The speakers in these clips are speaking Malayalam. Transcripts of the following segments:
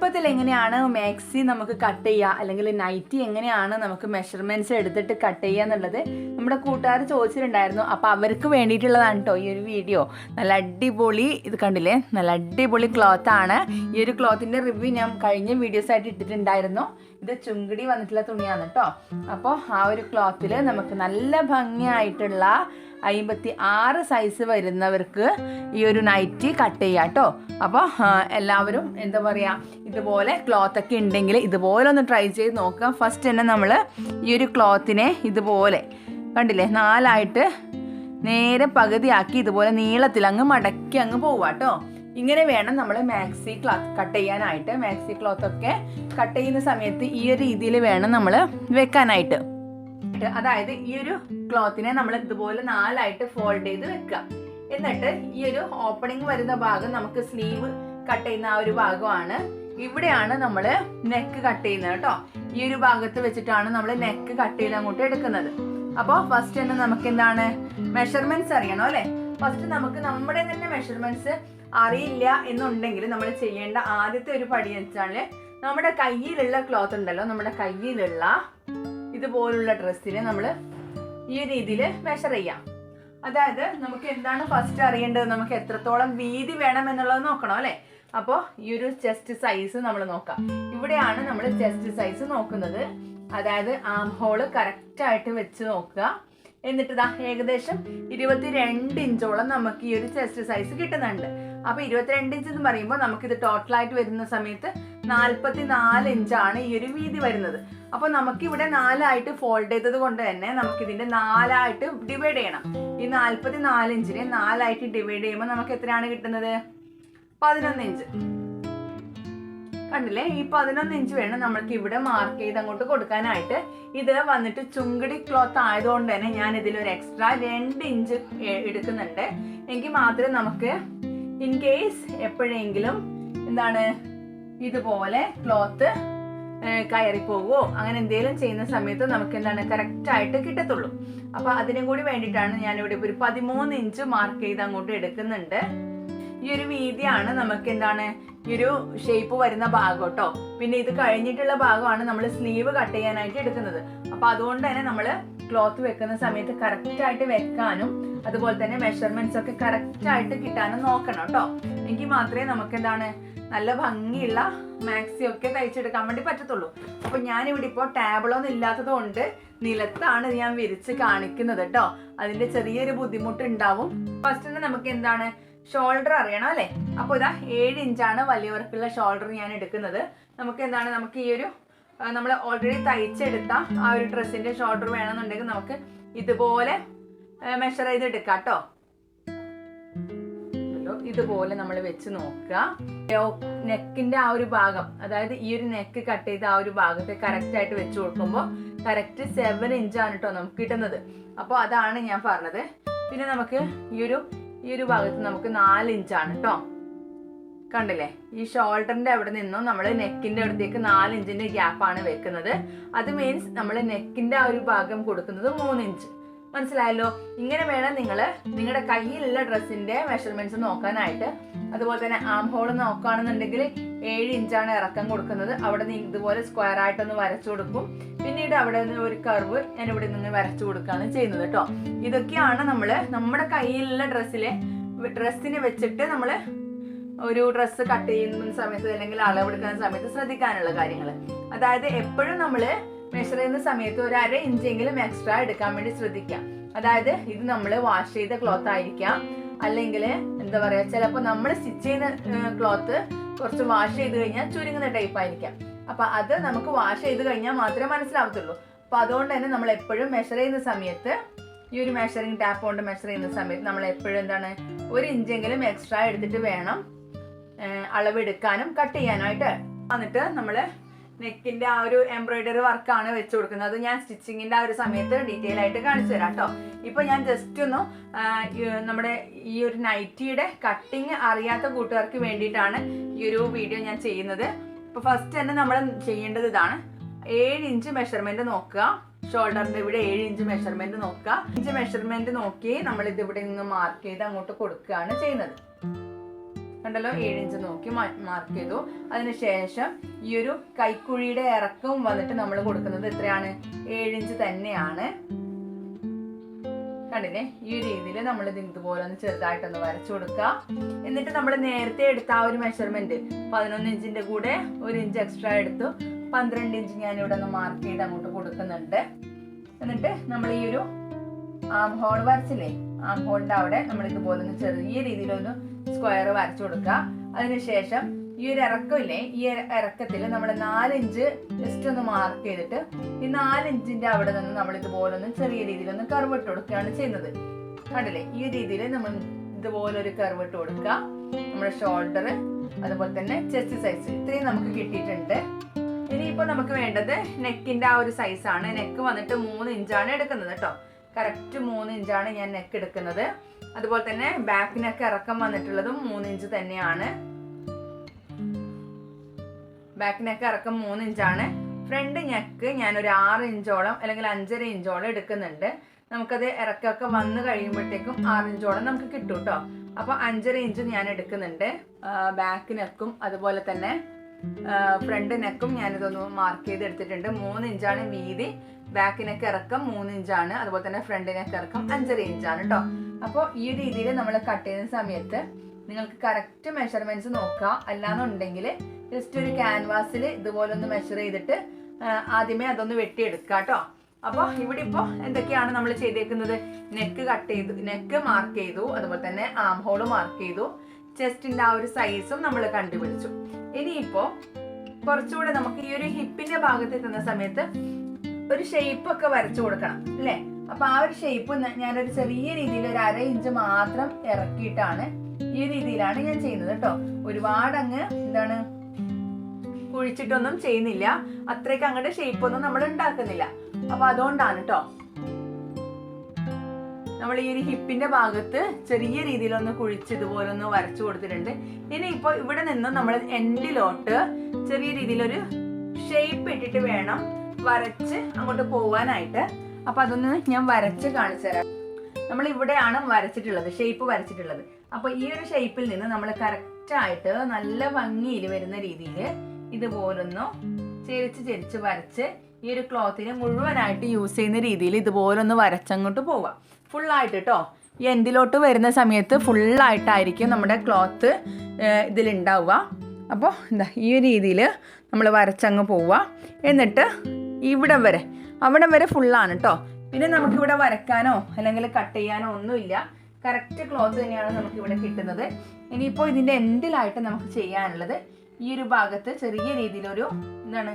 എളുപ്പത്തിൽ എങ്ങനെയാണ് മാക്സി നമുക്ക് കട്ട് ചെയ്യുക അല്ലെങ്കിൽ നൈറ്റി എങ്ങനെയാണ് നമുക്ക് മെഷർമെന്റ്സ് എടുത്തിട്ട് കട്ട് ചെയ്യുക എന്നുള്ളത് നമ്മുടെ കൂട്ടുകാർ ചോദിച്ചിട്ടുണ്ടായിരുന്നു. അപ്പോൾ അവർക്ക് വേണ്ടിയിട്ടുള്ളതാണ് കേട്ടോ ഈ ഒരു വീഡിയോ നല്ല അടിപൊളി ഇത് കണ്ടില്ലേ? നല്ല അടിപൊളി ക്ലോത്ത് ആണ്. ഈ ഒരു ക്ലോത്തിന്റെ റിവ്യൂ ഞാൻ കഴിഞ്ഞ വീഡിയോസ് ആയിട്ട് ഇട്ടിട്ടുണ്ടായിരുന്നു. ഇത് ചുങ്കിടി വന്നിട്ടുള്ള തുണിയാണ് കേട്ടോ അപ്പോൾ ആ ഒരു ക്ലോത്തിൽ നമുക്ക് നല്ല ഭംഗിയായിട്ടുള്ള അമ്പത്തി ആറ് സൈസ് വരുന്നവർക്ക് ഈ ഒരു നൈറ്റി കട്ട് ചെയ്യാം കേട്ടോ അപ്പോൾ എല്ലാവരും എന്താ പറയുക ഇതുപോലെ ക്ലോത്ത് ഒക്കെ ഉണ്ടെങ്കിൽ ഇതുപോലെ ഒന്ന് ട്രൈ ചെയ്ത് നോക്കുക. ഫസ്റ്റ് തന്നെ നമ്മൾ ഈ ഒരു ക്ലോത്തിനെ ഇതുപോലെ കണ്ടില്ലേ നാലായിട്ട് നേരെ പകുതിയാക്കി ഇതുപോലെ നീളത്തിൽ അങ്ങ് മടക്കി അങ്ങ് പോവുക കേട്ടോ ഇങ്ങനെ വേണം നമ്മൾ മാക്സി ക്ലോത്ത് കട്ട് ചെയ്യാനായിട്ട്. മാക്സി ക്ലോത്ത് ഒക്കെ കട്ട് ചെയ്യുന്ന സമയത്ത് ഈ ഒരു രീതിയിൽ വേണം നമ്മൾ വെക്കാനായിട്ട്. അതായത് ഈ ഒരു ക്ലോത്തിനെ നമ്മൾ ഇതുപോലെ നാലായിട്ട് ഫോൾഡ് ചെയ്ത് വെക്കുക. എന്നിട്ട് ഈ ഒരു ഓപ്പണിംഗ് വരുന്ന ഭാഗം നമുക്ക് സ്ലീവ് കട്ട് ചെയ്യുന്ന ആ ഒരു ഭാഗമാണ്. ഇവിടെയാണ് നമ്മൾ നെക്ക് കട്ട് ചെയ്യുന്നത് കേട്ടോ. ഈ ഒരു ഭാഗത്ത് വെച്ചിട്ടാണ് നമ്മൾ നെക്ക് കട്ട് ചെയ്ത് അങ്ങോട്ട് എടുക്കുന്നത്. അപ്പോൾ ഫസ്റ്റ് തന്നെ നമുക്ക് എന്താണ്? മെഷർമെന്റ്സ് അറിയണം അല്ലേ? ഫസ്റ്റ് നമുക്ക് നമ്മുടെ തന്നെ മെഷർമെന്റ്സ് അറിയില്ല എന്നുണ്ടെങ്കിൽ നമ്മൾ ചെയ്യേണ്ട ആദ്യത്തെ ഒരു പടി എന്ന് വെച്ചാൽ നമ്മുടെ കയ്യിലുള്ള ക്ലോത്ത് ഉണ്ടല്ലോ നമ്മുടെ കയ്യിലുള്ള ഇതുപോലുള്ള ഡ്രസ്സിനെ നമ്മൾ ഈ രീതിയിൽ മെഷർ ചെയ്യാം. അതായത് നമുക്ക് എന്താണ് ഫസ്റ്റ് അറിയേണ്ടത്? നമുക്ക് എത്രത്തോളം വീതി വേണം എന്നുള്ളത് നോക്കണം അല്ലേ? അപ്പോൾ ഈ ഒരു ചെസ്റ്റ് സൈസ് നമ്മൾ നോക്കാം. ഇവിടെയാണ് നമ്മൾ ചെസ്റ്റ് സൈസ് നോക്കുന്നത്. അതായത് ആം ഹോൾ കറക്റ്റ് ആയിട്ട് വെച്ച് നോക്കുക. എന്നിട്ട് ഇതാ ഏകദേശം ഇരുപത്തിരണ്ട് ഇഞ്ചോളം നമുക്ക് ഈ ഒരു ചെസ്റ്റ് സൈസ് കിട്ടുന്നുണ്ട്. അപ്പോൾ ഇരുപത്തിരണ്ട് ഇഞ്ച് എന്ന് പറയുമ്പോൾ നമുക്കിത് ടോട്ടലായിട്ട് വരുന്ന സമയത്ത് നാൽപ്പത്തി നാല് ഇഞ്ചാണ് ഈ ഒരു വീതി വരുന്നത്. അപ്പൊ നമുക്ക് ഇവിടെ നാലായിട്ട് ഫോൾഡ് ചെയ്തത് കൊണ്ട് തന്നെ നമുക്ക് ഇതിന്റെ നാലായിട്ട് ഡിവൈഡ് ചെയ്യണം. ഈ നാൽപ്പത്തി നാല് ഇഞ്ചിനെ നാലായിട്ട് ഡിവൈഡ് ചെയ്യുമ്പോൾ നമുക്ക് എത്രയാണ് കിട്ടുന്നത്? പതിനൊന്ന് ഇഞ്ച്. കണ്ടില്ലേ? ഈ പതിനൊന്ന് ഇഞ്ച് വേണം നമ്മൾക്ക് ഇവിടെ മാർക്ക് ചെയ്ത് അങ്ങോട്ട് കൊടുക്കാനായിട്ട്. ഇത് വന്നിട്ട് ചുങ്കടി ക്ലോത്ത് ആയതുകൊണ്ട് തന്നെ ഞാൻ ഇതിലൊരു എക്സ്ട്രാ രണ്ട് ഇഞ്ച് എടുക്കുന്നുണ്ട്. എങ്കിൽ മാത്രമേ നമുക്ക് ഇൻ കേസ് എപ്പോഴെങ്കിലും എന്താണ് ഇതുപോലെ ക്ലോത്ത് കയറി പോവോ അങ്ങനെ എന്തെങ്കിലും ചെയ്യുന്ന സമയത്ത് നമുക്ക് എന്താണ് കറക്റ്റ് ആയിട്ട് കിട്ടത്തുള്ളൂ. അപ്പൊ അതിനും കൂടി വേണ്ടിയിട്ടാണ് ഞാൻ ഇവിടെ ഒരു പതിമൂന്ന് ഇഞ്ച് മാർക്ക് ചെയ്ത് അങ്ങോട്ട് എടുക്കുന്നുണ്ട്. ഈ ഒരു വീതിയാണ് നമുക്ക് എന്താണ് ഈ ഒരു ഷേപ്പ് വരുന്ന ഭാഗം കേട്ടോ. പിന്നെ ഇത് കഴിഞ്ഞിട്ടുള്ള ഭാഗമാണ് നമ്മൾ സ്ലീവ് കട്ട് ചെയ്യാനായിട്ട് എടുക്കുന്നത്. അപ്പൊ അതുകൊണ്ട് തന്നെ നമ്മൾ ക്ലോത്ത് വെക്കുന്ന സമയത്ത് കറക്റ്റ് ആയിട്ട് വെക്കാനും അതുപോലെ തന്നെ മെഷർമെന്റ്സ് ഒക്കെ കറക്റ്റ് ആയിട്ട് കിട്ടാനും നോക്കണം കേട്ടോ. എങ്കിൽ മാത്രമേ നമുക്ക് എന്താണ് നല്ല ഭംഗിയുള്ള മാക്സി ഒക്കെ തയ്ച്ചെടുക്കാൻ വേണ്ടി പറ്റത്തുള്ളൂ. അപ്പൊ ഞാനിവിടെ ഇപ്പോൾ ടാബിളൊന്നും ഇല്ലാത്തത് കൊണ്ട് നിലത്താണ് ഞാൻ വിരിച്ച് കാണിക്കുന്നത് കേട്ടോ അതിന്റെ ചെറിയൊരു ബുദ്ധിമുട്ട് ഉണ്ടാവും ഫസ്റ്റ് തന്നെ നമുക്ക് എന്താണ്? ഷോൾഡർ അറിയണം അല്ലേ? അപ്പോൾ ഇതാ ഏഴ് ഇഞ്ചാണ് വലിയവർക്കുള്ള ഷോൾഡർ ഞാൻ എടുക്കുന്നത്. നമുക്ക് എന്താണ്? നമുക്ക് ഈ ഒരു നമ്മൾ ഓൾറെഡി തയ്ച്ചെടുത്ത ആ ഒരു ഡ്രസ്സിന്റെ ഷോൾഡർ വേണമെന്നുണ്ടെങ്കിൽ നമുക്ക് ഇതുപോലെ മെഷർ ചെയ്ത് എടുക്കാം കേട്ടോ ഇതുപോലെ നമ്മൾ വെച്ച് നോക്കുക. നെക്കിന്റെ ആ ഒരു ഭാഗം അതായത് ഈ ഒരു നെക്ക് കട്ട് ചെയ്ത ആ ഒരു ഭാഗത്തെ കറക്റ്റ് ആയിട്ട് വെച്ച് കൊടുക്കുമ്പോൾ കറക്റ്റ് സെവൻ ആണ് കേട്ടോ നമുക്ക് കിട്ടുന്നത്. അപ്പോൾ അതാണ് ഞാൻ പറഞ്ഞത്. പിന്നെ നമുക്ക് ഈ ഒരു ഈ ഒരു ഭാഗത്ത് നമുക്ക് നാല് ഇഞ്ചാണ് കേട്ടോ കണ്ടില്ലേ? ഈ ഷോൾഡറിന്റെ അവിടെ നിന്നും നമ്മൾ നെക്കിന്റെ അടുത്തേക്ക് നാല് ഇഞ്ചിന്റെ ഗ്യാപ്പാണ് വെക്കുന്നത്. അത് മീൻസ് നമ്മൾ നെക്കിന്റെ ആ ഒരു ഭാഗം കൊടുക്കുന്നത് മൂന്ന് ഇഞ്ച് മനസ്സിലായല്ലോ? ഇങ്ങനെ വേണം നിങ്ങൾ നിങ്ങളുടെ കയ്യിലുള്ള ഡ്രസ്സിന്റെ മെഷർമെന്റ്സ് നോക്കാനായിട്ട്. അതുപോലെ തന്നെ ആം ഹോൾ നോക്കുകയാണെന്നുണ്ടെങ്കിൽ ഏഴ് ഇഞ്ചാണ് ഇറക്കം കൊടുക്കുന്നത്. അവിടെ നിന്ന് ഇതുപോലെ സ്ക്വയർ ആയിട്ടൊന്ന് വരച്ചു കൊടുക്കും. പിന്നീട് അവിടെ നിന്ന് ഒരു കർവ് ഞാൻ ഇവിടെ നിന്ന് വരച്ചു കൊടുക്കുകയാണ് ചെയ്യുന്നത് കേട്ടോ. ഇതൊക്കെയാണ് നമ്മൾ നമ്മുടെ കയ്യിലുള്ള ഡ്രസ്സിലെ ഡ്രസ്സിനെ വെച്ചിട്ട് നമ്മൾ ഒരു ഡ്രസ്സ് കട്ട് ചെയ്യുന്ന സമയത്ത് അല്ലെങ്കിൽ അളവെടുക്കുന്ന സമയത്ത് ശ്രദ്ധിക്കാനുള്ള കാര്യങ്ങൾ അതായത് എപ്പോഴും നമ്മൾ മെഷർ ചെയ്യുന്ന സമയത്ത് ഒരു അര ഇഞ്ചെങ്കിലും എക്സ്ട്രാ എടുക്കാൻ വേണ്ടി ശ്രദ്ധിക്കാം. അതായത് ഇത് നമ്മൾ വാഷ് ചെയ്ത ക്ലോത്ത് ആയിരിക്കാം. അല്ലെങ്കിൽ എന്താ പറയാ ചിലപ്പോൾ നമ്മൾ സ്റ്റിച്ച് ചെയ്യുന്ന ക്ലോത്ത് കുറച്ച് വാഷ് ചെയ്ത് കഴിഞ്ഞാൽ ചുരുങ്ങുന്ന ടൈപ്പ് ആയിരിക്കാം. അപ്പൊ അത് നമുക്ക് വാഷ് ചെയ്ത് കഴിഞ്ഞാൽ മാത്രമേ മനസ്സിലാവത്തുള്ളൂ. അപ്പൊ അതുകൊണ്ട് തന്നെ നമ്മൾ എപ്പോഴും മെഷർ ചെയ്യുന്ന സമയത്ത് ഈ ഒരു മെഷറിംഗ് ടാപ്പ് കൊണ്ട് മെഷർ ചെയ്യുന്ന സമയത്ത് നമ്മൾ എപ്പോഴും എന്താണ് ഒരു ഇഞ്ചെങ്കിലും എക്സ്ട്രാ എടുത്തിട്ട് വേണം അളവെടുക്കാനും കട്ട് ചെയ്യാനായിട്ട്. വന്നിട്ട് നമ്മൾ നെക്കിന്റെ ആ ഒരു എംബ്രോയിഡറി വർക്കാണ് വെച്ചു കൊടുക്കുന്നത്. അത് ഞാൻ സ്റ്റിച്ചിങ്ങിന്റെ ആ ഒരു സമയത്ത് ഡീറ്റെയിൽ ആയിട്ട് കാണിച്ചു തരാം കേട്ടോ ഇപ്പൊ ഞാൻ ജസ്റ്റ് ഒന്ന് നമ്മുടെ ഈ ഒരു നൈറ്റിയുടെ കട്ടിങ് അറിയാത്ത കൂട്ടുകാർക്ക് വേണ്ടിയിട്ടാണ് ഈ ഒരു വീഡിയോ ഞാൻ ചെയ്യുന്നത്. ഇപ്പൊ ഫസ്റ്റ് തന്നെ നമ്മൾ ചെയ്യേണ്ടത് ഇതാണ്. ഏഴ് ഇഞ്ച് മെഷർമെന്റ് നോക്കുക. ഷോൾഡറിന്റെ ഇവിടെ ഏഴ് ഇഞ്ച് മെഷർമെന്റ് നോക്കുക. ഇഞ്ച് മെഷർമെന്റ് നോക്കി നമ്മൾ ഇത് ഇവിടെ നിന്ന് മാർക്ക് ചെയ്ത് അങ്ങോട്ട് കൊടുക്കുകയാണ് ചെയ്യുന്നത്. കണ്ടല്ലോ? ഏഴ് ഇഞ്ച് നോക്കി മാർക്ക് ചെയ്തു. അതിനുശേഷം ഈ ഒരു കൈക്കുഴിയുടെ ഇറക്കം വന്നിട്ട് നമ്മൾ കൊടുക്കുന്നത് എത്രയാണ്? ഏഴ് ഇഞ്ച് തന്നെയാണ്. കണ്ടില്ലേ? ഈ രീതിയിൽ നമ്മൾ ഇത് ഇതുപോലെ ഒന്ന് ചെറുതായിട്ടൊന്ന് വരച്ചു കൊടുക്കുക. എന്നിട്ട് നമ്മൾ നേരത്തെ എടുത്ത ആ ഒരു മെഷർമെന്റ് പതിനൊന്ന് ഇഞ്ചിന്റെ കൂടെ ഒരു ഇഞ്ച് എക്സ്ട്രാ എടുത്തു. പന്ത്രണ്ട് ഇഞ്ച് ഞാൻ ഇവിടെ ഒന്ന് മാർക്ക് ചെയ്ത് അങ്ങോട്ട് കൊടുക്കുന്നുണ്ട്. എന്നിട്ട് നമ്മൾ ഈ ഒരു ആം ഹോൾ വരച്ചില്ലേ? ആം ഹോളിന്റെ അവിടെ നമ്മൾ ഇതുപോലെ ഒന്ന് ചെറിയ രീതിയിലൊന്ന് സ്ക്വയർ വരച്ചു കൊടുക്കുക. അതിനുശേഷം ഈ ഒരു ഇറക്കമില്ലേ ഈ ഇറക്കത്തിൽ നമ്മൾ നാലിഞ്ച് ജസ്റ്റ് ഒന്ന് മാർക്ക് ചെയ്തിട്ട് ഈ നാലിഞ്ചിന്റെ അവിടെ നിന്ന് നമ്മൾ ഇതുപോലെ ഒന്ന് ചെറിയ രീതിയിൽ ഒന്ന് കർവ് ഇട്ട് കൊടുക്കുകയാണ് ചെയ്യുന്നത്. കണ്ടില്ലേ? ഈ രീതിയിൽ നമ്മൾ ഇതുപോലെ ഒരു കർവ് ഇട്ട് കൊടുക്കുക. നമ്മുടെ ഷോൾഡർ അതുപോലെ തന്നെ ചെസ്റ്റ് സൈസ് ഇത്രയും നമുക്ക് കിട്ടിയിട്ടുണ്ട്. ഇനിയിപ്പോൾ നമുക്ക് വേണ്ടത് നെക്കിന്റെ ആ ഒരു സൈസാണ് നെക്ക് വന്നിട്ട് മൂന്ന് ഇഞ്ചാണ് എടുക്കുന്നത് കേട്ടോ കറക്റ്റ് മൂന്ന് ഇഞ്ചാണ് ഞാൻ നെക്ക് എടുക്കുന്നത്. അതുപോലെ തന്നെ ബാക്ക് നെക്ക് ഇറക്കം വന്നിട്ടുള്ളതും മൂന്ന് ഇഞ്ച് തന്നെയാണ്. ബാക്ക് നെക്ക് ഇറക്കം മൂന്ന് ഇഞ്ചാണ്. ഫ്രണ്ട് നെക്ക് ഞാൻ ഒരു ആറ് ഇഞ്ചോളം അല്ലെങ്കിൽ അഞ്ചര ഇഞ്ചോളം എടുക്കുന്നുണ്ട്. നമുക്കത് ഇറക്കമൊക്കെ വന്ന് കഴിയുമ്പോഴത്തേക്കും ആറ് ഇഞ്ചോളം നമുക്ക് കിട്ടും കേട്ടോ അപ്പൊ അഞ്ചര ഇഞ്ച് ഞാൻ എടുക്കുന്നുണ്ട്. ബാക്ക് നെക്കും അതുപോലെ തന്നെ ഫ്രണ്ട് നെക്കും ഞാനിതൊന്ന് മാർക്ക് ചെയ്ത് എടുത്തിട്ടുണ്ട് മൂന്ന് ഇഞ്ചാണ് വീതി ബാക്ക് നെക്ക് ഇറക്കം മൂന്ന് ഇഞ്ചാണ് അതുപോലെ തന്നെ ഫ്രണ്ട് നെക്ക് ഇറക്കം അഞ്ചര ഇഞ്ചാണ് കേട്ടോ അപ്പോൾ ഈ രീതിയിൽ നമ്മൾ കട്ട് ചെയ്യുന്ന സമയത്ത് നിങ്ങൾക്ക് കറക്റ്റ് മെഷർമെന്റ്സ് നോക്കുക. അല്ലാന്നുണ്ടെങ്കിൽ ജസ്റ്റ് ഒരു ക്യാൻവാസിൽ ഇതുപോലെ ഒന്ന് മെഷർ ചെയ്തിട്ട് ആദ്യമേ അതൊന്ന് വെട്ടിയെടുക്കുക കേട്ടോ അപ്പോൾ ഇവിടെ ഇപ്പോൾ എന്തൊക്കെയാണ് നമ്മൾ ചെയ്തേക്കുന്നത്? നെക്ക് കട്ട് ചെയ്തു നെക്ക് മാർക്ക് ചെയ്തു. അതുപോലെ തന്നെ ആം ഹോൾ മാർക്ക് ചെയ്തു. ചെസ്റ്റിന്റെ ആ ഒരു സൈസും നമ്മൾ കണ്ടുപിടിച്ചു. ഇനിയിപ്പോ കുറച്ചുകൂടെ നമുക്ക് ഈ ഒരു ഹിപ്പിന്റെ ഭാഗത്ത് എത്തുന്ന സമയത്ത് ഒരു ഷേപ്പ് ഒക്കെ വരച്ചു കൊടുക്കണം അല്ലേ? അപ്പൊ ആ ഒരു ഷേപ്പ് ഞാനൊരു ചെറിയ രീതിയിൽ ഒരു അര ഇഞ്ച് മാത്രം ഇറക്കിയിട്ടാണ് ഈ രീതിയിലാണ് ഞാൻ ചെയ്യുന്നത് കേട്ടോ ഒരുപാട് അങ്ങ് എന്താണ് കുഴിച്ചിട്ടൊന്നും ചെയ്യുന്നില്ല. അത്രയ്ക്ക് അങ്ങോട്ട് ഷേപ്പ് ഒന്നും നമ്മൾ ഉണ്ടാക്കുന്നില്ല. അപ്പൊ അതുകൊണ്ടാണ് കേട്ടോ നമ്മൾ ഈ ഒരു ഹിപ്പിന്റെ ഭാഗത്ത് ചെറിയ രീതിയിലൊന്ന് കുഴിച്ച് ഇതുപോലെ ഒന്ന് വരച്ചു കൊടുത്തിട്ടുണ്ട്. ഇനി ഇപ്പൊ ഇവിടെ നിന്ന് നമ്മൾ എൻഡിലോട്ട് ചെറിയ രീതിയിലൊരു ഷേപ്പ് ഇട്ടിട്ട് വേണം വരച്ച് അങ്ങോട്ട് പോവാനായിട്ട്. അപ്പൊ അതൊന്ന് ഞാൻ വരച്ച് കാണിച്ചു തരാം. നമ്മൾ ഇവിടെയാണ് വരച്ചിട്ടുള്ളത് ഷേപ്പ് വരച്ചിട്ടുള്ളത്. അപ്പൊ ഈ ഒരു ഷേപ്പിൽ നിന്ന് നമ്മൾ കറക്റ്റ് ആയിട്ട് നല്ല ഭംഗിയിൽ വരുന്ന രീതിയിൽ ഇതുപോലൊന്നു ചെരിച്ച് ചെരിച്ച് വരച്ച് ഈ ഒരു ക്ലോത്തിന് മുഴുവനായിട്ട് യൂസ് ചെയ്യുന്ന രീതിയിൽ ഇതുപോലൊന്ന് വരച്ചങ്ങോട്ട് പോവാം. ഫുള്ളായിട്ട് കേട്ടോ ഈ എൻഡിലോട്ട് വരുന്ന സമയത്ത് ഫുള്ളായിട്ടായിരിക്കും നമ്മുടെ ക്ലോത്ത് ഇതിലുണ്ടാവുക. അപ്പോൾ എന്താ ഈ രീതിയിൽ നമ്മൾ വരച്ചങ്ങ് പോവുക എന്നിട്ട് ഇവിടം വരെ. അവിടം വരെ ഫുള്ളാണ് കേട്ടോ പിന്നെ നമുക്കിവിടെ വരക്കാനോ അല്ലെങ്കിൽ കട്ട് ചെയ്യാനോ ഒന്നുമില്ല. കറക്റ്റ് ക്ലോത്ത് തന്നെയാണ് നമുക്ക് ഇവിടെ കിട്ടുന്നത്. ഇനിയിപ്പോൾ ഇതിന്റെ എൻഡിലായിട്ട് നമുക്ക് ചെയ്യാനുള്ളത് ഈ ഒരു ഭാഗത്ത് ചെറിയ രീതിയിലൊരു എന്താണ്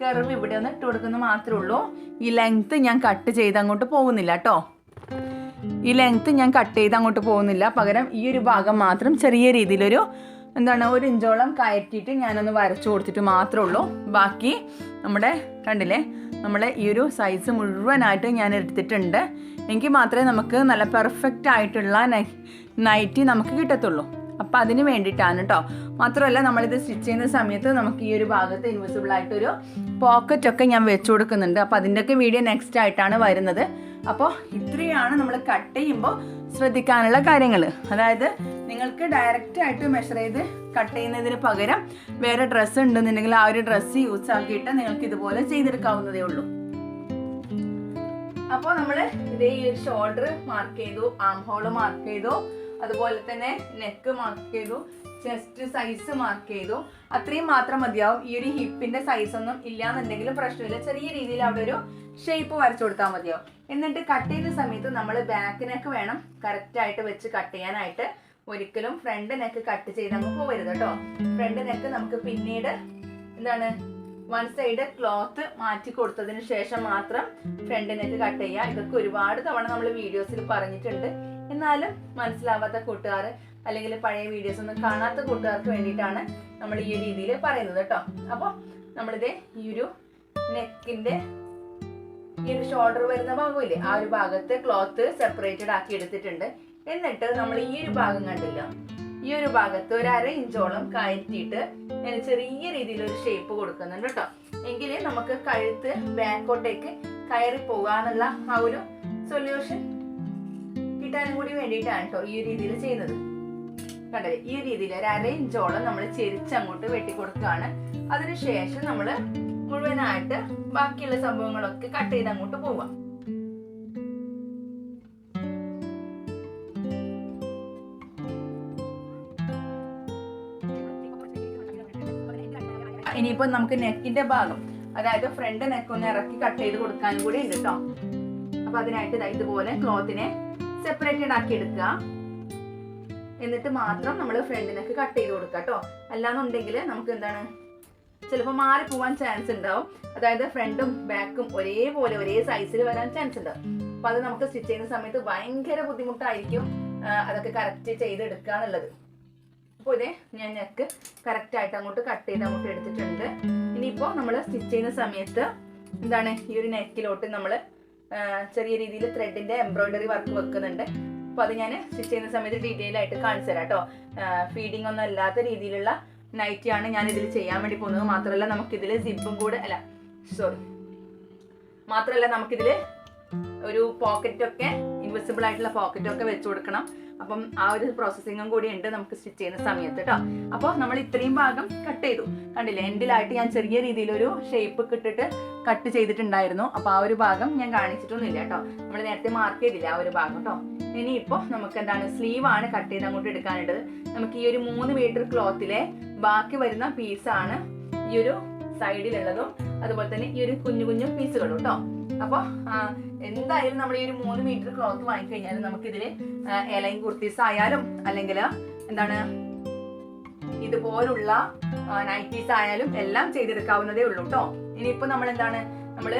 കർവ് ഇവിടെ ഒന്ന് ഇട്ട് കൊടുക്കുന്ന മാത്രമേ ഉള്ളൂ. ഈ ലെങ്ത്ത് ഞാൻ കട്ട് ചെയ്ത് അങ്ങോട്ട് പോകുന്നില്ല കേട്ടോ ഈ ലെങ്ത്ത് ഞാൻ കട്ട് ചെയ്ത് അങ്ങോട്ട് പോകുന്നില്ല. പകരം ഈ ഒരു ഭാഗം മാത്രം ചെറിയ രീതിയിലൊരു എന്താണ് ഒരു ഇഞ്ചോളം കയറ്റിയിട്ട് ഞാനൊന്ന് വരച്ചു കൊടുത്തിട്ട് മാത്രമേ ഉള്ളൂ. ബാക്കി നമ്മുടെ കണ്ടില്ലേ നമ്മളെ ഈ ഒരു സൈസ് മുഴുവനായിട്ട് ഞാൻ എടുത്തിട്ടുണ്ട്. എങ്കിൽ മാത്രമേ നമുക്ക് നല്ല പെർഫെക്റ്റ് ആയിട്ടുള്ള നൈറ്റി നമുക്ക് കിട്ടത്തുള്ളൂ. അപ്പം അതിന് വേണ്ടിയിട്ടാണ് കേട്ടോ മാത്രമല്ല നമ്മളിത് സ്റ്റിച്ച് ചെയ്യുന്ന സമയത്ത് നമുക്ക് ഈ ഒരു ഭാഗത്ത് ഇൻവിസിബിൾ ആയിട്ടൊരു പോക്കറ്റൊക്കെ ഞാൻ വെച്ചു കൊടുക്കുന്നുണ്ട്. അപ്പോൾ അതിന്റെയൊക്കെ വീഡിയോ നെക്സ്റ്റ് ആയിട്ടാണ് വരുന്നത്. അപ്പോൾ ഇത്രയാണ് നമ്മൾ കട്ട് ചെയ്യുമ്പോൾ ശ്രദ്ധിക്കാനുള്ള കാര്യങ്ങൾ അതായത് നിങ്ങൾക്ക് ഡയറക്റ്റ് ആയിട്ട് മെഷർ ചെയ്ത് കട്ട് ചെയ്യുന്നതിന് പകരം വേറെ ഡ്രസ്സ് ഉണ്ടെന്നുണ്ടെങ്കിൽ ആ ഒരു ഡ്രസ്സ് യൂസ് ആക്കിയിട്ട് നിങ്ങൾക്ക് ഇതുപോലെ ചെയ്തെടുക്കാവുന്നതേ ഉള്ളൂ. അപ്പോൾ നമ്മൾ ഇതേ ഈ ഒരു ഷോൾഡർ മാർക്ക് ചെയ്തു ആം ഹോൾ മാർക്ക് ചെയ്തു അതുപോലെ തന്നെ നെക്ക് മാർക്ക് ചെയ്തു ചെസ്റ്റ് സൈസ് മാർക്ക് ചെയ്തു. അത്രയും മാത്രം മതിയാവും. ഈ ഒരു ഹിപ്പിന്റെ സൈസ് ഒന്നും ഇല്ലാന്നുണ്ടെങ്കിലും പ്രശ്നമില്ല. ചെറിയ രീതിയിൽ അവിടെ ഒരു ഷേപ്പ് വരച്ചു കൊടുത്താൽ മതിയാവും. എന്നിട്ട് കട്ട് ചെയ്യുന്ന സമയത്ത് നമ്മൾ ബാക്ക് നെക്ക് വേണം കറക്റ്റ് ആയിട്ട് വെച്ച് കട്ട് ചെയ്യാനായിട്ട്. ഒരിക്കലും ഫ്രണ്ട് നെക്ക് കട്ട് ചെയ്ത് അങ്ങ് പോകരുത് കേട്ടോ. ഫ്രണ്ട് നെക്ക് നമുക്ക് പിന്നീട് എന്താണ് വൺ സൈഡ് ക്ലോത്ത് മാറ്റി കൊടുത്തതിന് ശേഷം മാത്രം ഫ്രണ്ട് നെക്ക് കട്ട് ചെയ്യുക ഇതൊക്കെ ഒരുപാട് തവണ നമ്മൾ വീഡിയോസിൽ പറഞ്ഞിട്ടുണ്ട്. എന്നാലും മനസ്സിലാവാത്ത കൂട്ടുകാർ അല്ലെങ്കിൽ പഴയ വീഡിയോസ് ഒന്നും കാണാത്ത കൂട്ടുകാർക്ക് വേണ്ടിയിട്ടാണ് നമ്മൾ ഈ രീതിയിൽ പറയുന്നത് കേട്ടോ. അപ്പോൾ നമ്മളിത് ഈ ഒരു നെക്കിന്റെ ഈ ഒരു ഷോൾഡർ വരുന്ന ഭാഗമില്ലേ ആ ഒരു ഭാഗത്ത് ക്ലോത്ത് സെപ്പറേറ്റഡ് ആക്കി എടുത്തിട്ടുണ്ട്. എന്നിട്ട് നമ്മൾ ഈ ഒരു ഭാഗം കണ്ടില്ല. ഈ ഒരു ഭാഗത്ത് ഒരു അര ഇഞ്ചോളം കയറ്റിയിട്ട് ഞാൻ ചെറിയ രീതിയിൽ ഒരു ഷേപ്പ് കൊടുക്കുന്നുണ്ട് കേട്ടോ എങ്കിൽ നമുക്ക് കഴുത്ത് ബാക്കോട്ടേക്ക് കയറി പോകാന്നുള്ള ആ ഒരു സൊല്യൂഷൻ കിട്ടാനും കൂടി വേണ്ടിയിട്ടാണ് കേട്ടോ ഈ രീതിയിൽ ചെയ്യുന്നത്. കണ്ടത് ഈ രീതിയിൽ ഒരു അര ഇഞ്ചോളം നമ്മൾ ചെരിച്ചങ്ങോട്ട് വെട്ടി കൊടുക്കുകയാണ്. അതിനുശേഷം നമ്മൾ മുഴുവനായിട്ട് ബാക്കിയുള്ള സംഭവങ്ങളൊക്കെ കട്ട് ചെയ്ത് അങ്ങോട്ട് പോവാം ഇനിയിപ്പോ നമുക്ക് നെക്കിന്റെ ഭാഗം അതായത് ഫ്രണ്ട് നെക്ക് ഒന്ന് ഇറക്കി കട്ട് ചെയ്ത് കൊടുക്കാനും കൂടി ഉണ്ട് കേട്ടോ അപ്പൊ അതിനായിട്ട് ഇതുപോലെ ക്ലോത്തിനെ സെപ്പറേറ്റഡ് ആക്കി എടുക്കുക എന്നിട്ട് മാത്രം നമ്മൾ ഫ്രണ്ട് നെക്ക് കട്ട് ചെയ്ത് കൊടുക്കുക കേട്ടോ അല്ലാന്നുണ്ടെങ്കിൽ നമുക്ക് എന്താണ് ചിലപ്പോൾ മാറി പോവാൻ ചാൻസ് ഉണ്ടാവും. അതായത് ഫ്രണ്ടും ബാക്കും ഒരേപോലെ ഒരേ സൈസിൽ വരാൻ ചാൻസ് ഉണ്ട്. അപ്പൊ അത് നമുക്ക് സ്റ്റിച്ച് ചെയ്യുന്ന സമയത്ത് ഭയങ്കര ബുദ്ധിമുട്ടായിരിക്കും അതൊക്കെ കറക്റ്റ് ചെയ്തെടുക്കുക എന്നുള്ളത് അപ്പോൾ ഇതേ ഞാൻ നെക്ക് കറക്റ്റ് ആയിട്ട് അങ്ങോട്ട് കട്ട് ചെയ്ത് അങ്ങോട്ട് എടുത്തിട്ടുണ്ട്. ഇനിയിപ്പോൾ നമ്മൾ സ്റ്റിച്ച് ചെയ്യുന്ന സമയത്ത് എന്താണ് ഈ ഒരു നെക്കിലോട്ട് നമ്മൾ ചെറിയ രീതിയിൽ ത്രെഡിന്റെ എംബ്രോയിഡറി വർക്ക് വെക്കുന്നുണ്ട്. അപ്പോൾ അത് ഞാൻ സ്റ്റിച്ച് ചെയ്യുന്ന സമയത്ത് ഡീറ്റെയിൽ ആയിട്ട് കാണിച്ചു തരാം കേട്ടോ ഫീഡിംഗ് ഒന്നും അല്ലാത്ത രീതിയിലുള്ള നൈറ്റിയാണ് ഞാൻ ഇതിൽ ചെയ്യാൻ വേണ്ടി പോകുന്നത്. മാത്രമല്ല നമുക്കിതിൽ സിബും കൂടെ അല്ല സോറി മാത്രമല്ല നമുക്കിതിൽ ഒരു പോക്കറ്റൊക്കെ ഇൻവിസിബിൾ ആയിട്ടുള്ള പോക്കറ്റൊക്കെ വെച്ച് കൊടുക്കണം. അപ്പം ആ ഒരു പ്രോസസ്സിങ്ങും കൂടി ഉണ്ട് നമുക്ക് സ്റ്റിച്ച് ചെയ്യുന്ന സമയത്ത് കേട്ടോ അപ്പോൾ നമ്മൾ ഇത്രയും ഭാഗം കട്ട് ചെയ്തു. കണ്ടില്ലേ? എൻഡിലായിട്ട് ഞാൻ ചെറിയ രീതിയിലൊരു ഷേപ്പ് ഇട്ടിട്ട് കട്ട് ചെയ്തിട്ടുണ്ടായിരുന്നു. അപ്പോൾ ആ ഒരു ഭാഗം ഞാൻ കാണിച്ചിട്ടൊന്നുമില്ല കേട്ടോ നമ്മൾ നേരത്തെ മാർക്ക് ചെയ്തില്ല ആ ഒരു ഭാഗം കേട്ടോ ഇനിയിപ്പോൾ നമുക്ക് എന്താണ് സ്ലീവ് ആണ് കട്ട് ചെയ്ത് അങ്ങോട്ട് എടുക്കാനുള്ളത്. നമുക്ക് ഈ ഒരു മൂന്ന് മീറ്റർ ക്ലോത്തിലെ ബാക്കി വരുന്ന പീസാണ് ഈ ഒരു സൈഡിലുള്ളതും അതുപോലെ തന്നെ ഈ ഒരു കുഞ്ഞു കുഞ്ഞു പീസുകളും കേട്ടോ അപ്പോൾ എന്തായാലും നമ്മൾ ഈ ഒരു മൂന്ന് മീറ്റർ ക്ലോത്ത് വാങ്ങിക്കഴിഞ്ഞാൽ നമുക്കിതിൽ ഇലയും കുർത്തീസ് ആയാലും അല്ലെങ്കിൽ എന്താണ് ഇതുപോലുള്ള നൈറ്റീസ് ആയാലും എല്ലാം ചെയ്തെടുക്കാവുന്നതേ ഉള്ളൂ കേട്ടോ ഇനിയിപ്പോ നമ്മൾ എന്താണ് നമ്മൾ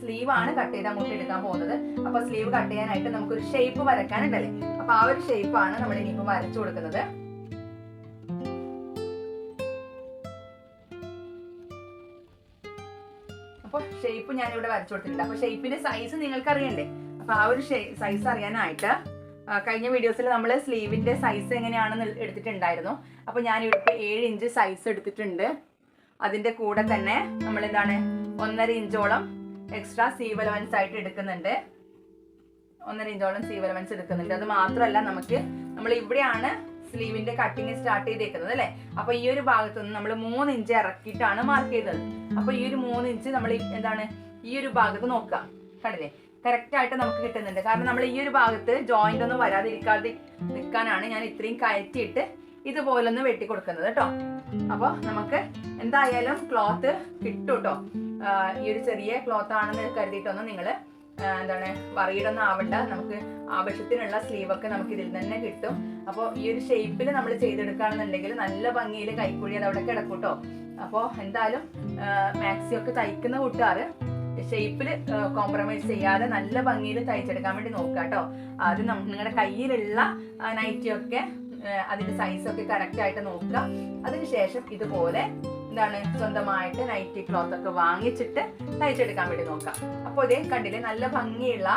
സ്ലീവ് ആണ് കട്ട് ചെയ്ത് അങ്ങോട്ട് എടുക്കാൻ പോകുന്നത്. അപ്പൊ സ്ലീവ് കട്ട് ചെയ്യാനായിട്ട് നമുക്ക് ഒരു ഷേപ്പ് വരയ്ക്കാനുണ്ടല്ലേ? അപ്പൊ ആ ഒരു ഷേപ്പാണ് നമ്മൾ ഇനിയിപ്പോ വരച്ചു കൊടുക്കുന്നത്. ഷേപ്പ് ഞാൻ ഇവിടെ വരച്ചു കൊടുത്തിട്ടില്ല അപ്പൊ ഷേപ്പിന്റെ സൈസ് നിങ്ങൾക്ക് അറിയണ്ടേ അപ്പൊ ആ ഒരു സൈസ് അറിയാനായിട്ട് കഴിഞ്ഞ വീഡിയോസിൽ നമ്മൾ സ്ലീവിന്റെ സൈസ് എങ്ങനെയാണെന്ന് എടുത്തിട്ടുണ്ടായിരുന്നു. അപ്പൊ ഞാൻ ഇവിടുത്തെ ഏഴ് ഇഞ്ച് സൈസ് എടുത്തിട്ടുണ്ട്. അതിന്റെ കൂടെ തന്നെ നമ്മൾ എന്താണ് ഒന്നര ഇഞ്ചോളം എക്സ്ട്രാ സീവ് അലവൻസ് ആയിട്ട് എടുക്കുന്നുണ്ട്. ഒന്നര ഇഞ്ചോളം സീവ് അലവൻസ് എടുക്കുന്നുണ്ട്. അത് മാത്രമല്ല നമുക്ക് നമ്മൾ ഇവിടെയാണ് സ്ലീവിന്റെ കട്ടിങ് സ്റ്റാർട്ട് ചെയ്തേക്കുന്നത് അല്ലെ? അപ്പൊ ഈ ഒരു ഭാഗത്ത് നിന്ന് നമ്മൾ മൂന്ന് ഇഞ്ച് ഇറക്കിയിട്ടാണ് മാർക്ക് ചെയ്തത്. അപ്പൊ ഈ ഒരു മൂന്ന് ഇഞ്ച് നമ്മൾ എന്താണ്? ഈ ഒരു ഭാഗത്ത് നോക്കുക. കണ്ടില്ലേ? കറക്റ്റ് ആയിട്ട് നമുക്ക് കിട്ടുന്നുണ്ട്. കാരണം നമ്മൾ ഈ ഒരു ഭാഗത്ത് ജോയിന്റ് ഒന്നും വരാതിരിക്കാതെ നിൽക്കാനാണ് ഞാൻ ഇത്രയും കയറ്റിയിട്ട് ഇതുപോലൊന്ന് വെട്ടി കൊടുക്കുന്നത് കേട്ടോ. അപ്പോൾ നമുക്ക് എന്തായാലും ക്ലോത്ത് കിട്ടും കേട്ടോ ഈ ഒരു ചെറിയ ക്ലോത്ത് ആണെന്ന് കരുതിയിട്ടൊന്നും നിങ്ങൾ എന്താണ് വറിയിടൊന്നും ആവണ്ട. നമുക്ക് ആവശ്യത്തിനുള്ള സ്ലീവൊക്കെ നമുക്ക് ഇതിൽ തന്നെ കിട്ടും. അപ്പോൾ ഈ ഒരു ഷേപ്പിൽ നമ്മൾ ചെയ്തെടുക്കുകയാണെന്നുണ്ടെങ്കിൽ നല്ല ഭംഗിയിൽ കൈക്കുഴി അത് അവിടെ കിടക്കും കേട്ടോ അപ്പോൾ എന്തായാലും മാക്സി ഒക്കെ തയ്ക്കുന്ന കൂട്ടുകാർ ഷേപ്പിൽ കോംപ്രമൈസ് ചെയ്യാതെ നല്ല ഭംഗിയിൽ തയ്ച്ചെടുക്കാൻ വേണ്ടി നോക്കുക കേട്ടോ അത് നിങ്ങളുടെ കയ്യിലുള്ള നൈറ്റിയൊക്കെ അതിന്റെ സൈസൊക്കെ കറക്റ്റ് ആയിട്ട് നോക്കുക. അതിനുശേഷം ഇതുപോലെ എന്താണ് സ്വന്തമായിട്ട് നൈറ്റി ക്ലോത്ത് ഒക്കെ വാങ്ങിച്ചിട്ട് തയ്ച്ചെടുക്കാൻ വേണ്ടി നോക്കാം. അപ്പോൾ ഇതേ കണ്ടില്ലേ നല്ല ഭംഗിയുള്ള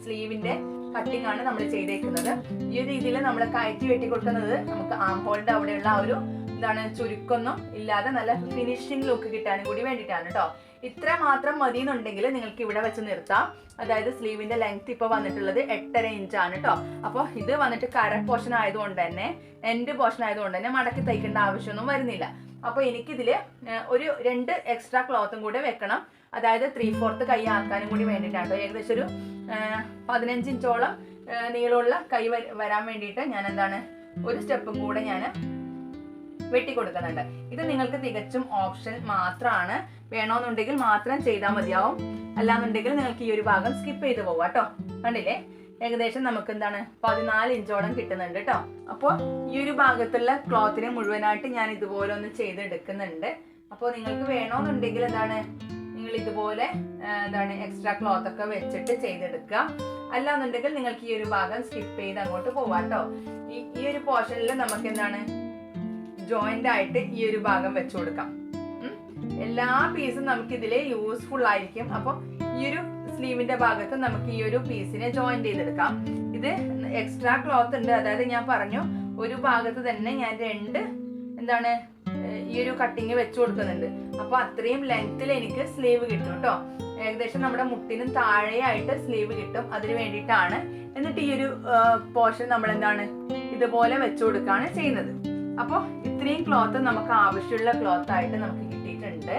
സ്ലീവിന്റെ കട്ടിംഗ് ആണ് നമ്മൾ ചെയ്തേക്കുന്നത്. ഈ ഒരു രീതിയിൽ നമ്മൾ കയറ്റി വെട്ടി കൊടുക്കുന്നത് നമുക്ക് ആം അവിടെയുള്ള ആ ഒരു എന്താണ് ചുരുക്കൊന്നും ഇല്ലാതെ നല്ല ഫിനിഷിംഗ് ലുക്ക് കിട്ടാനും കൂടി വേണ്ടിയിട്ടാണ് കേട്ടോ ഇത്ര മാത്രം മതി എന്നുണ്ടെങ്കിൽ നിങ്ങൾക്ക് ഇവിടെ വെച്ച് നിർത്താം. അതായത് സ്ലീവിന്റെ ലെങ്ത് ഇപ്പൊ വന്നിട്ടുള്ളത് എട്ടര ഇഞ്ച് ആണ് കേട്ടോ അപ്പോൾ ഇത് വന്നിട്ട് കര പോർഷൻ ആയതുകൊണ്ട് തന്നെ എൻഡ് പോർഷൻ ആയതുകൊണ്ട് തന്നെ മടക്കി തയ്ക്കേണ്ട ആവശ്യമൊന്നും വരുന്നില്ല. അപ്പോൾ എനിക്കിതിൽ ഒരു രണ്ട് എക്സ്ട്രാ ക്ലോത്തും കൂടെ വെക്കണം. അതായത് ത്രീ ഫോർത്ത് കൈ ആക്കാനും കൂടി വേണ്ടിയിട്ടാണ് ഏകദേശം ഒരു പതിനഞ്ച് ഇഞ്ചോളം നീളമുള്ള കൈ വരാൻ വേണ്ടിയിട്ട് ഞാൻ എന്താണ് ഒരു സ്റ്റെപ്പും കൂടെ ഞാൻ വെട്ടി കൊടുക്കുന്നുണ്ട് ഇത് നിങ്ങൾക്ക് തികച്ചും ഓപ്ഷൻ മാത്രമാണ് വേണമെന്നുണ്ടെങ്കിൽ മാത്രം ചെയ്താൽ മതിയാവും. അല്ലാന്നുണ്ടെങ്കിൽ നിങ്ങൾക്ക് ഈ ഒരു ഭാഗം സ്കിപ്പ് ചെയ്ത് പോവാം കേട്ടോ. കണ്ടില്ലേ? ഏകദേശം നമുക്ക് എന്താണ് പതിനാല് ഇഞ്ചോളം കിട്ടുന്നുണ്ട് കേട്ടോ അപ്പോൾ ഈ ഒരു ഭാഗത്തുള്ള ക്ലോത്തിനെ മുഴുവനായിട്ട് ഞാൻ ഇതുപോലെ ഒന്ന് ചെയ്തെടുക്കുന്നുണ്ട്. അപ്പോൾ നിങ്ങൾക്ക് വേണമെന്നുണ്ടെങ്കിൽ എന്താണ് നിങ്ങൾ ഇതുപോലെ എന്താണ് എക്സ്ട്രാ ക്ലോത്ത് ഒക്കെ വെച്ചിട്ട് ചെയ്തെടുക്കുക. അല്ലാന്നുണ്ടെങ്കിൽ നിങ്ങൾക്ക് ഈ ഒരു ഭാഗം സ്കിപ്പ് ചെയ്ത് അങ്ങോട്ട് പോവാം കേട്ടോ ഈ ഒരു പോർഷനിൽ നമുക്ക് എന്താണ് ജോയിന്റ് ആയിട്ട് ഈ ഒരു ഭാഗം വെച്ചു കൊടുക്കാം. എല്ലാ പീസും നമുക്ക് ഇതിൽ യൂസ്ഫുൾ ആയിരിക്കും. അപ്പൊ ഈ ഒരു സ്ലീവിന്റെ ഭാഗത്ത് നമുക്ക് ഈ ഒരു പീസിനെ ജോയിൻ ചെയ്തെടുക്കാം. ഇത് എക്സ്ട്രാ ക്ലോത്ത് ഉണ്ട്. അതായത് ഞാൻ പറഞ്ഞു ഒരു ഭാഗത്ത് തന്നെ ഞാൻ രണ്ട് എന്താണ് ഈ ഒരു കട്ടിങ് വെച്ചു കൊടുക്കുന്നുണ്ട്. അപ്പൊ അത്രയും ലെങ്ത്തിൽ എനിക്ക് സ്ലീവ് കിട്ടും കേട്ടോ. ഏകദേശം നമ്മുടെ മുട്ടിനും താഴെയായിട്ട് സ്ലീവ് കിട്ടും. അതിന് വേണ്ടിയിട്ടാണ് എന്നിട്ട് ഈ ഒരു പോർഷൻ നമ്മൾ എന്താണ് ഇതുപോലെ വെച്ചു കൊടുക്കുകയാണ് ചെയ്യുന്നത്. അപ്പോൾ ഇത്രയും ക്ലോത്ത് നമുക്ക് ആവശ്യമുള്ള ക്ലോത്ത് ആയിട്ട് നമുക്ക് കിട്ടിയിട്ടുണ്ട്.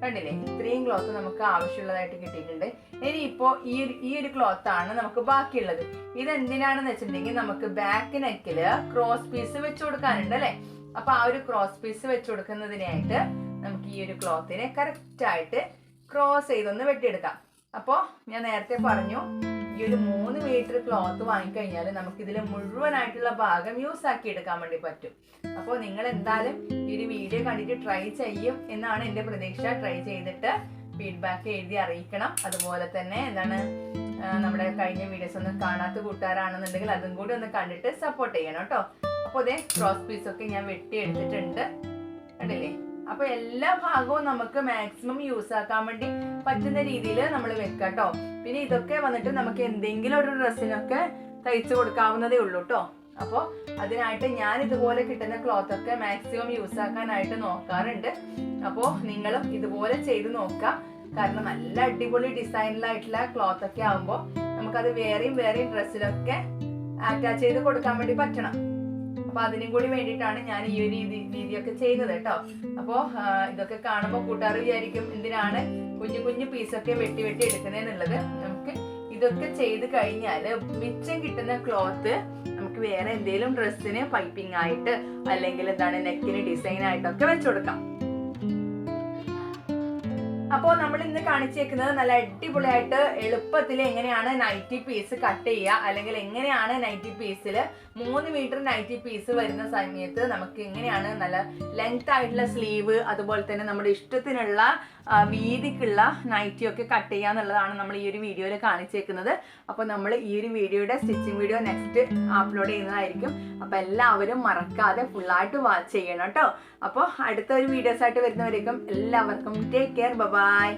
കണ്ടില്ലേ? ഇത്രയും ക്ലോത്ത് നമുക്ക് ആവശ്യമുള്ളതായിട്ട് കിട്ടിയിട്ടുണ്ട്. ഇനി ഇപ്പോൾ ഈ ഒരു ഈ ഒരു ക്ലോത്ത് ആണ് നമുക്ക് ബാക്കിയുള്ളത്. ഇത് എന്തിനാണെന്ന് വെച്ചിട്ടുണ്ടെങ്കിൽ നമുക്ക് ബാക്ക് നെക്കിൽ ക്രോസ് പീസ് വെച്ച് കൊടുക്കാനുണ്ട് അല്ലെ? അപ്പൊ ആ ഒരു ക്രോസ് പീസ് വെച്ച് കൊടുക്കുന്നതിനായിട്ട് നമുക്ക് ഈ ഒരു ക്ലോത്തിനെ കറക്റ്റ് ആയിട്ട് ക്രോസ് ചെയ്തൊന്ന് വെട്ടിയെടുക്കാം. അപ്പോൾ ഞാൻ നേരത്തെ പറഞ്ഞു ഈ ഒരു മൂന്ന് മീറ്റർ ക്ലോത്ത് വാങ്ങിക്കഴിഞ്ഞാൽ നമുക്ക് ഇതിലെ മുഴുവനായിട്ടുള്ള ഭാഗം യൂസ് ആക്കി എടുക്കാൻ വേണ്ടി പറ്റും. അപ്പോൾ നിങ്ങൾ എന്തായാലും ഈ ഒരു വീഡിയോ കണ്ടിട്ട് ട്രൈ ചെയ്യും എന്നാണ് എന്റെ പ്രതീക്ഷ. ട്രൈ ചെയ്തിട്ട് ഫീഡ്ബാക്ക് എഴുതി അറിയിക്കണം. അതുപോലെ തന്നെ എന്താണ് നമ്മുടെ കഴിഞ്ഞ വീഡിയോസ് ഒന്നും കാണാത്ത കൂട്ടുകാരാണെന്നുണ്ടെങ്കിൽ അതും കൂടി ഒന്ന് കണ്ടിട്ട് സപ്പോർട്ട് ചെയ്യണം കേട്ടോ. അപ്പോൾ അതേ ക്രോസ് പീസൊക്കെ ഞാൻ വെട്ടി എടുത്തിട്ടുണ്ട് കണ്ടില്ലേ? അപ്പൊ എല്ലാ ഭാഗവും നമുക്ക് മാക്സിമം യൂസ് ആക്കാൻ വേണ്ടി പറ്റുന്ന രീതിയിൽ നമ്മൾ വെക്കാം കേട്ടോ പിന്നെ ഇതൊക്കെ വന്നിട്ട് നമുക്ക് എന്തെങ്കിലും ഒരു ഡ്രസ്സിനൊക്കെ തയ്ച്ചു കൊടുക്കാവുന്നതേ ഉള്ളൂ കേട്ടോ അപ്പോൾ അതിനായിട്ട് ഞാൻ ഇതുപോലെ കിട്ടുന്ന ക്ലോത്ത് ഒക്കെ മാക്സിമം യൂസ് ആക്കാനായിട്ട് നോക്കാറുണ്ട്. അപ്പോൾ നിങ്ങളും ഇതുപോലെ ചെയ്ത് നോക്കാം. കാരണം നല്ല അടിപൊളി ഡിസൈനിലായിട്ടുള്ള ക്ലോത്ത് ഒക്കെ ആകുമ്പോൾ നമുക്കത് വേറെയും വേറെയും ഡ്രസ്സിലൊക്കെ അറ്റാച്ച് ചെയ്ത് കൊടുക്കാൻ വേണ്ടി പറ്റണം. അപ്പൊ അതിനും കൂടി വേണ്ടിയിട്ടാണ് ഞാൻ ഈ ഒരു രീതി രീതിയൊക്കെ ചെയ്യുന്നത് കേട്ടോ. അപ്പോ ഇതൊക്കെ കാണുമ്പോൾ കൂട്ടുകാർ വിചാരിക്കും എന്തിനാണ് കുഞ്ഞു കുഞ്ഞു പീസൊക്കെ വെട്ടി വെട്ടി എടുക്കുന്നതെന്നുള്ളത് നമുക്ക് ഇതൊക്കെ ചെയ്ത് കഴിഞ്ഞാൽ മിച്ചം കിട്ടുന്ന ക്ലോത്ത് നമുക്ക് വേറെ എന്തെങ്കിലും ഡ്രസ്സിന് പൈപ്പിംഗ് ആയിട്ട് അല്ലെങ്കിൽ എന്താണ് നെക്കിന് ഡിസൈൻ ആയിട്ടൊക്കെ വെച്ചു കൊടുക്കാം. അപ്പോൾ നമ്മൾ ഇന്ന് കാണിച്ചേക്കുന്നത് നല്ല അടിപൊളിയായിട്ട് എളുപ്പത്തിൽ എങ്ങനെയാണ് നൈറ്റി പീസ് കട്ട് ചെയ്യുക അല്ലെങ്കിൽ എങ്ങനെയാണ് നൈറ്റി പീസിൽ മൂന്ന് മീറ്റർ നൈറ്റി പീസ് വരുന്ന സമയത്ത് നമുക്ക് എങ്ങനെയാണ് നല്ല ലെങ്ത് ആയിട്ടുള്ള സ്ലീവ് അതുപോലെ തന്നെ നമ്മുടെ ഇഷ്ടത്തിനുള്ള വീതിക്കുള്ള നൈറ്റിയൊക്കെ കട്ട് ചെയ്യുക എന്നുള്ളതാണ് നമ്മൾ ഈ ഒരു വീഡിയോയിൽ കാണിച്ചേക്കുന്നത്. അപ്പോൾ നമ്മൾ ഈ ഒരു വീഡിയോയുടെ സ്റ്റിച്ചിങ് വീഡിയോ നെക്സ്റ്റ് അപ്ലോഡ് ചെയ്യുന്നതായിരിക്കും. അപ്പോൾ എല്ലാവരും മറക്കാതെ ഫുള്ളായിട്ട് വാച്ച് ചെയ്യണം കേട്ടോ. അപ്പോൾ അടുത്ത ഒരു വീഡിയോസ് ആയിട്ട് വരുന്നവരേക്കും എല്ലാവർക്കും ടേക്ക് കെയർ ബൈ